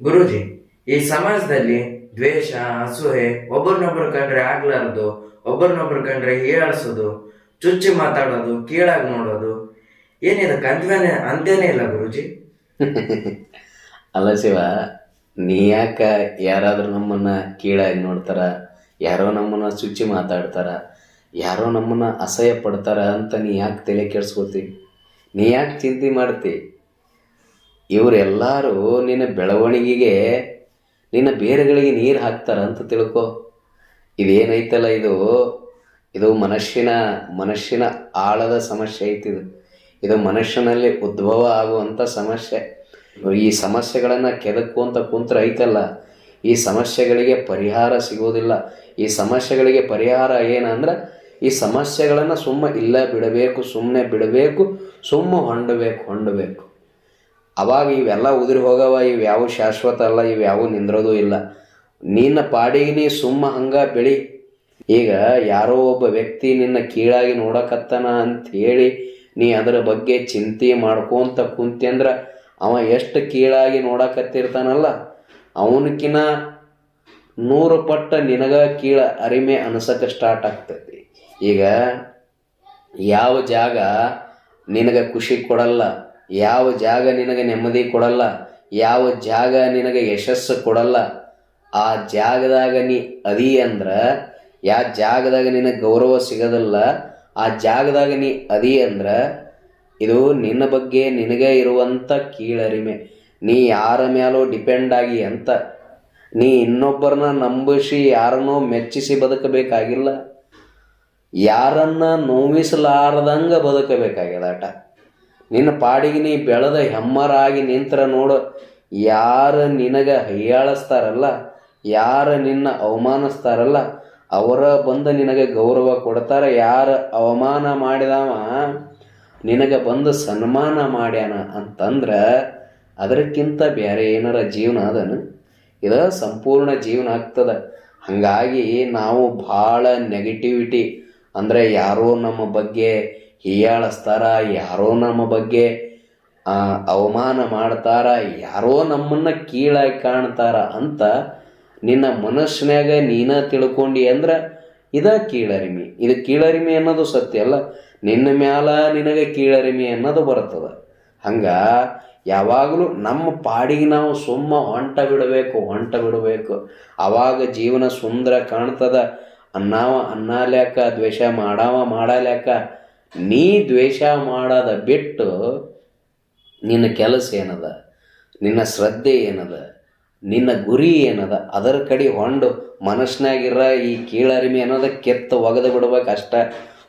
ಗುರುಜಿ, ಈ ಸಮಾಜದಲ್ಲಿ ದ್ವೇಷ ಅಸೂಹೆ ಒಬ್ಬರನ್ನೊಬ್ರು ಕಂಡ್ರೆ ಆಗ್ಲಾರದು, ಒಬ್ಬರನ್ನೊಬ್ರು ಕಂಡ್ರೆ ಹೀಯಾಳಿಸೋದು, ಚುಚ್ಚಿ ಮಾತಾಡೋದು, ಕೀಳಾಗಿ ನೋಡೋದು. ಏನಿದೆ ಅಂತ್ಯನೇ ಅಂತ್ಯನೇ ಇಲ್ಲ ಗುರುಜಿ? ಅಲ್ಲ ಶಿವ, ನೀ ಯಾಕ ಯಾರಾದ್ರೂ ನಮ್ಮನ್ನ ಕೀಳಾಗಿ ನೋಡ್ತಾರ, ಯಾರೋ ನಮ್ಮನ್ನ ಚುಚ್ಚಿ ಮಾತಾಡ್ತಾರ, ಯಾರೋ ನಮ್ಮನ್ನ ಅಸಹ್ಯ ಪಡ್ತಾರ ಅಂತ ನೀ ಯಾಕೆ ತಲೆ ಕೆಡ್ಸ್ಕೊತಿ? ನೀ ಯಾಕೆ ಚಿಂತೆ ಮಾಡ್ತಿ? ಇವರೆಲ್ಲರೂ ನಿನ್ನ ಬೆಳವಣಿಗೆಗೆ, ನಿನ್ನ ಬೇರುಗಳಿಗೆ ನೀರು ಹಾಕ್ತಾರ ಅಂತ ತಿಳ್ಕೊ. ಇದೇನೈತಲ್ಲ ಇದು? ಇದು ಮನಸ್ಸಿನ ಮನಸ್ಸಿನ ಆಳದ ಸಮಸ್ಯೆ ಐತಿ ಇದು. ಇದು ಮನುಷ್ಯನಲ್ಲಿ ಉದ್ಭವ ಆಗುವಂಥ ಸಮಸ್ಯೆ. ಈ ಸಮಸ್ಯೆಗಳನ್ನು ಕೆದಕುವಂತ ಕುಂತ್ರ ಐತಲ್ಲ. ಈ ಸಮಸ್ಯೆಗಳಿಗೆ ಪರಿಹಾರ ಸಿಗೋದಿಲ್ಲ. ಈ ಸಮಸ್ಯೆಗಳಿಗೆ ಪರಿಹಾರ ಏನಂದ್ರೆ ಈ ಸಮಸ್ಯೆಗಳನ್ನು ಸುಮ್ಮ ಇಲ್ಲ ಬಿಡಬೇಕು ಸುಮ್ಮನೆ ಬಿಡಬೇಕು, ಸುಮ್ಮ ಹೊಂಡಬೇಕು ಹೊಂಡಬೇಕು. ಅವಾಗ ಇವೆಲ್ಲ ಉದುರಿ ಹೋಗವ, ಇವು ಯಾವ ಶಾಶ್ವತ ಅಲ್ಲ, ಇವು ಯಾವ ನಿಂದ್ರೋದು ಇಲ್ಲ. ನಿನ್ನ ಪಾಡಿಗೆ ನೀ ಸುಮ್ಮ ಹಂಗೆ ಬೆಳಿ. ಈಗ ಯಾರೋ ಒಬ್ಬ ವ್ಯಕ್ತಿ ನಿನ್ನ ಕೀಳಾಗಿ ನೋಡಕತ್ತಾನ ಅಂತ ಹೇಳಿ ನೀ ಅದರ ಬಗ್ಗೆ ಚಿಂತೆ ಮಾಡ್ಕೊಂತ ಕುಂತಂದ್ರ ಅವ ಎಷ್ಟು ಕೀಳಾಗಿ ನೋಡಕತ್ತಿರ್ತಾನಲ್ಲ, ಅವನಕಿನ ನೂರು ಪಟ್ಟ ನಿನಗ ಕೀಳ ಅರಿಮೆ ಅನಿಸಕ ಸ್ಟಾರ್ಟ್ ಆಗ್ತೈತಿ. ಈಗ ಯಾವ ಜಾಗ ನಿನಗೆ ಖುಷಿ ಕೊಡಲ್ಲ ಯಾವ ಜಾಗ ನಿನಗೆ ನೆಮ್ಮದಿ ಕೊಡಲ್ಲ, ಯಾವ ಜಾಗ ನಿನಗೆ ಯಶಸ್ಸು ಕೊಡಲ್ಲ, ಆ ಜಾಗದಾಗ ನೀ ಅದಿ ಅಂದ್ರ ಯಾವ ಜಾಗದಾಗ ನಿನಗೆ ಗೌರವ ಸಿಗೋದಿಲ್ಲ, ಆ ಜಾಗದಾಗ ನೀ ಅದಿ ಅಂದ್ರ, ಇದು ನಿನ್ನ ಬಗ್ಗೆ ನಿನಗೆ ಇರುವಂಥ ಕೀಳರಿಮೆ. ನೀ ಯಾರ ಮೇಲೋ ಡಿಪೆಂಡ್ ಆಗಿ ಅಂತ. ನೀ ಇನ್ನೊಬ್ಬರನ್ನ ನಂಬಿಸಿ, ಯಾರನ್ನೋ ಮೆಚ್ಚಿಸಿ ಬದುಕಬೇಕಾಗಿಲ್ಲ. ಯಾರನ್ನ ನೋವಿಸಲಾರದಂಗ ಬದುಕಬೇಕಾಗ್ಯದ ಆಟ. ನಿನ್ನ ಪಾಡಿಗೆ ನೀ ಬೆಳೆದ ಹೆಮ್ಮರಾಗಿ ನಿಂತರ ನೋಡು. ಯಾರು ನಿನಗೆ ಹೈಯಾಳಿಸ್ತಾರಲ್ಲ, ಯಾರು ನಿನ್ನ ಅವಮಾನಿಸ್ತಾರಲ್ಲ, ಅವರ ಬಂದು ನಿನಗೆ ಗೌರವ ಕೊಡ್ತಾರೆ. ಯಾರು ಅವಮಾನ ಮಾಡಿದವ, ನಿನಗೆ ಬಂದು ಸನ್ಮಾನ ಮಾಡ್ಯಾನ ಅಂತಂದ್ರೆ ಅದಕ್ಕಿಂತ ಬೇರೆ ಏನಾರ ಜೀವನ ಅದನು? ಇದು ಸಂಪೂರ್ಣ ಜೀವನ ಆಗ್ತದೆ. ಹಾಗಾಗಿ ನಾವು ಭಾಳ ನೆಗೆಟಿವಿಟಿ ಅಂದರೆ ಯಾರೋ ನಮ್ಮ ಬಗ್ಗೆ ಹೀಯಾಳಿಸ್ತಾರ, ಯಾರೋ ನಮ್ಮ ಬಗ್ಗೆ ಅವಮಾನ ಮಾಡ್ತಾರ, ಯಾರೋ ನಮ್ಮನ್ನ ಕೀಳಾಗಿ ಕಾಣ್ತಾರ ಅಂತ ನಿನ್ನ ಮನಸ್ಸಿನಾಗ ನೀನ ತಿಳ್ಕೊಂಡಿ ಅಂದ್ರೆ ಇದ ಕೀಳರಿಮೆ. ಇದು ಕೀಳರಿಮೆ ಅನ್ನೋದು ಸತ್ಯ ಅಲ್ಲ. ನಿನ್ನ ಮ್ಯಾಲ ನಿನಗೆ ಕೀಳರಿಮೆ ಅನ್ನೋದು ಬರ್ತದೆ. ಹಂಗ ಯಾವಾಗಲೂ ನಮ್ಮ ಪಾಡಿಗೆ ನಾವು ಸುಮ್ಮ ಹೊಂಟ ಬಿಡಬೇಕು ಹೊಂಟ ಬಿಡಬೇಕು. ಅವಾಗ ಜೀವನ ಸುಂದರ ಕಾಣ್ತದ. ಅನ್ನಾವ ಅನ್ನಾಲ್ಯಾಕ, ದ್ವೇಷ ಮಾಡಾವ ಮಾಡಲ್ಯಾಕ ನೀ ದ್ವೇಷ ಮಾಡೋದ ಬಿಟ್ಟು ನಿನ್ನ ಕೆಲಸ ಏನದ? ನಿನ್ನ ಶ್ರದ್ಧೆ ಏನದ? ನಿನ್ನ ಗುರಿ ಏನದ? ಅದರ ಕಡೆ ಹೊಂಡು. ಮನಸ್ಸಿನಾಗಿರ ಈ ಕೀಳರಿಮೆ ಅನ್ನೋದ ಕೆತ್ತ ಒಗೆದು ಬಿಡ್ಬೇಕು ಅಷ್ಟ.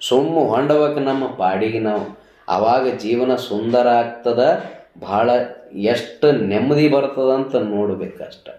ಸುಮ್ಮ ಹೊಂಡಬೇಕು ನಮ್ಮ ಪಾಡಿಗೆ ನಾವು. ಆವಾಗ ಜೀವನ ಸುಂದರ ಆಗ್ತದ. ಭಾಳ ಎಷ್ಟು ನೆಮ್ಮದಿ ಬರ್ತದ ಅಂತ ನೋಡ್ಬೇಕಷ್ಟ.